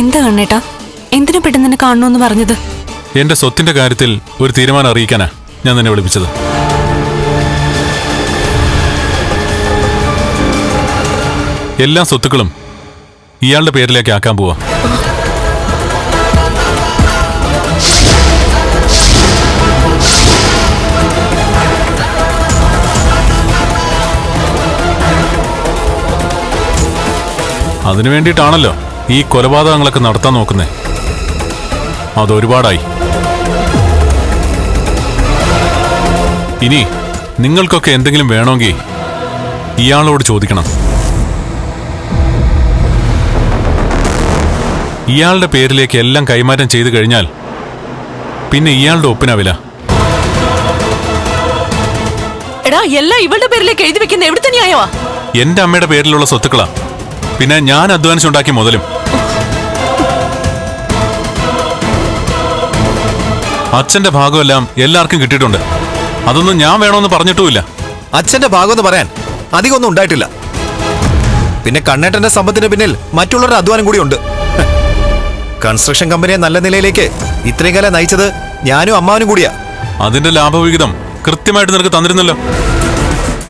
എന്താ കണ്ണേട്ടാ? എന്തിനു പെട്ടെന്ന് എന്നെ കാണണമെന്ന് പറഞ്ഞത്? എന്റെ സ്വത്തിന്റെ കാര്യത്തിൽ ഒരു തീരുമാനം അറിയിക്കാനാ ഞാൻ നിന്നെ വിളിപ്പിച്ചത്. എല്ലാ സ്വത്തുക്കളും ഇയാളുടെ പേരിലേക്ക് ആക്കാൻ പോവാ. അതിനു വേണ്ടിയിട്ടാണല്ലോ ഈ കൊലപാതകങ്ങളൊക്കെ നടത്താൻ നോക്കുന്നേ. അതൊരുപാടായി ഇനി നിങ്ങൾക്കൊക്കെ എന്തെങ്കിലും വേണമെങ്കിൽ ഇയാളോട് ചോദിക്കണം. ഇയാളുടെ പേരിലേക്ക് എല്ലാം കൈമാറ്റം ചെയ്തു കഴിഞ്ഞാൽ പിന്നെ ഇയാളുടെ ഒപ്പിനാവില്ല എടാ എല്ലാം ഇവളുടെ പേരിലേക്ക് എഴുതി വെക്കുന്ന എവിടുത്തെ ന്യായമാ? എന്റെ അമ്മയുടെ പേരിലുള്ള സ്വത്തുക്കളാ. പിന്നെ ഞാൻ അധ്വാനിച്ചുണ്ടാക്കിയ മുതലും അച്ഛന്റെ ഭാഗമെല്ലാം എല്ലാവർക്കും കിട്ടിയിട്ടുണ്ട്. അതൊന്നും ഞാൻ വേണമെന്ന് പറഞ്ഞിട്ടുമില്ല. അച്ഛന്റെ ഭാഗമെന്ന് പറയാൻ അധികമൊന്നും ഉണ്ടായിട്ടില്ല. പിന്നെ കണ്ണേട്ടന്റെ സമ്പത്തിന് പിന്നിൽ മറ്റുള്ളവരുടെ അധ്വാനം കൂടി ഉണ്ട് കൺസ്ട്രക്ഷൻ കമ്പനിയെ നല്ല നിലയിലേക്ക് ഇത്രയും കാലം നയിച്ചത് ഞാനും അമ്മാവനും കൂടിയാ. അതിന്റെ ലാഭവിഹിതം കൃത്യമായിട്ട് നിനക്ക് തന്നിരുന്നല്ലോ.